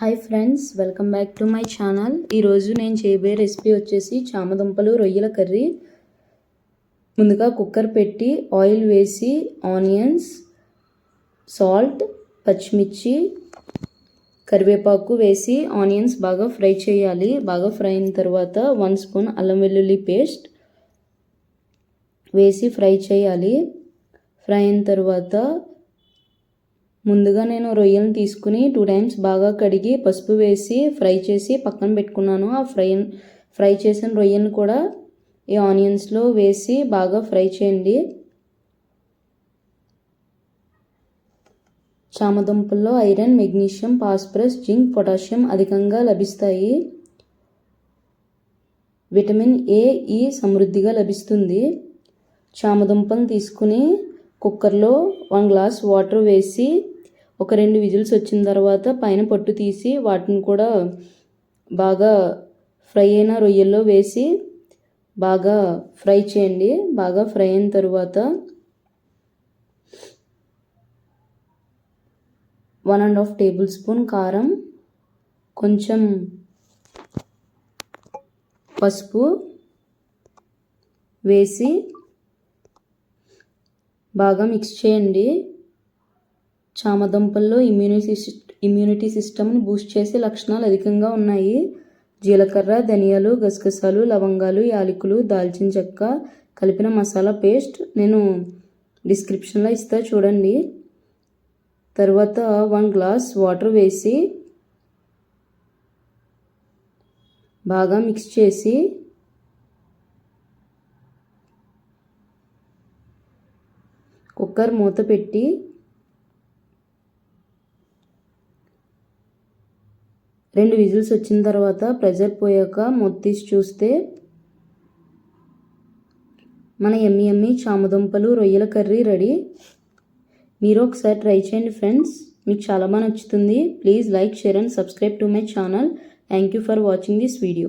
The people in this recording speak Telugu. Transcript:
Hi friends welcome back to my channel ఈరోజు నేను చేయబోయే రెసిపీ వచ్చేసి చామదుంపలు రొయ్యల కర్రీ. ముందుగా కుక్కర్ పెట్టి ఆయిల్ వేసి ఆనియన్స్ సాల్ట్ పచ్చిమిర్చి కరివేపాకు వేసి ఆనియన్స్ బాగా ఫ్రై చేయాలి. బాగా ఫ్రై అయిన తర్వాత వన్ స్పూన్ అల్లం వెల్లుల్లి పేస్ట్ వేసి ఫ్రై చేయాలి. ఫ్రై అయిన తర్వాత ముందుగా నేను రొయ్యలను తీసుకుని టూ టైమ్స్ బాగా కడిగి పసుపు వేసి ఫ్రై చేసి పక్కన పెట్టుకున్నాను. ఆ ఫ్రై ఫ్రై చేసిన రొయ్యను కూడా ఈ ఆనియన్స్లో వేసి బాగా ఫ్రై చేయండి. చామదుంపల్లో iron magnesium phosphorus zinc potassium అధికంగా లభిస్తాయి. విటమిన్ ఏ ఈ సమృద్ధిగా లభిస్తుంది. చామదుంపలను తీసుకుని కుక్కర్లో వన్ గ్లాస్ వాటర్ వేసి ఒక రెండు విజిల్స్ వచ్చిన తర్వాత పైన పట్టు తీసి వాటిని కూడా బాగా ఫ్రై అయిన రొయ్యల్లో వేసి బాగా ఫ్రై చేయండి. బాగా ఫ్రై అయిన తర్వాత one and half tablespoon కారం కొంచెం పసుపు వేసి బాగా మిక్స్ చేయండి. చామదుంపల్లో ఇమ్యూనిటీ ఇమ్యూనిటీ సిస్టమ్ని బూస్ట్ చేసే లక్షణాలు అధికంగా ఉన్నాయి. జీలకర్ర ధనియాలు గసగసాలు లవంగాలు యాలకులు దాల్చిన చెక్క కలిపిన మసాలా పేస్ట్ నేను డిస్క్రిప్షన్లో ఇస్తా చూడండి. తర్వాత వన్ గ్లాస్ వాటర్ వేసి బాగా మిక్స్ చేసి కుక్కర్ మూత పెట్టి రెండు విజిల్స్ వచ్చిన తర్వాత ప్రెజర్ పోయాక మొత్తీసి చూస్తే మన ఎమ్మి ఎమ్మి చామదుంపలు రొయ్యల కర్రీ రెడీ. మీరు ఒకసారి ట్రై చేయండి ఫ్రెండ్స్. మీకు చాలా బాగా నచ్చుతుంది. Please like share and subscribe to my channel. Thank you for watching this video.